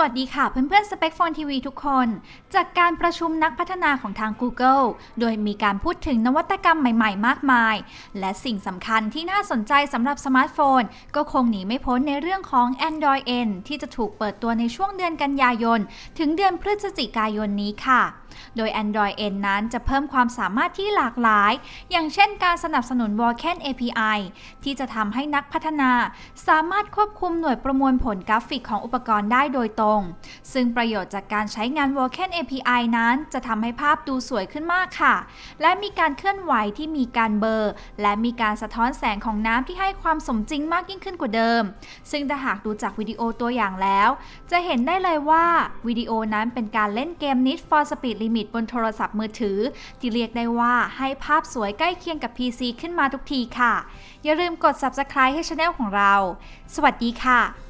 สวัสดีค่ะเพื่อนๆ Spec Phone TV ทุกคน จากการประชุมนักพัฒนาของทาง Google โดยมีการพูดถึงนวัตกรรมใหม่ๆ มากมาย และสิ่งสำคัญที่น่าสนใจสำหรับสมาร์ทโฟน ก็คงหนีไม่พ้นในเรื่องของ Android N ที่จะถูกเปิดตัวในช่วงเดือนกันยายน ถึงเดือนพฤศจิกายนนี้ค่ะโดย Android N นั้นจะเพิ่มความสามารถที่หลากหลาย อย่างเช่นการสนับสนุน Vulkan API ที่จะทำให้นักพัฒนา สามารถควบคุมหน่วยประมวลผลกราฟิกของอุปกรณ์ได้โดยตรง ซึ่งประโยชน์จากการใช้งาน Vulkan API นั้น จะทำให้ภาพดูสวยขึ้นมากค่ะ และมีการเคลื่อนไหวที่มีการเบลอร์และมีการสะท้อนแสงของน้ำที่ให้ความสมจริงมากยิ่งขึ้นกว่าเดิม ซึ่งถ้าหากดูจากวิดีโอตัวอย่างแล้ว จะเห็นได้เลยว่าวิดีโอนั้นเป็นการเล่นเกม Need for Speed ลิมิตบนโทรศัพท์มือถือ ที่เรียกได้ว่าให้ภาพสวยใกล้เคียงกับ PC ขึ้นมาทุกทีค่ะ อย่าลืมกด Subscribe ให้ช anel ของเรา สวัสดีค่ะ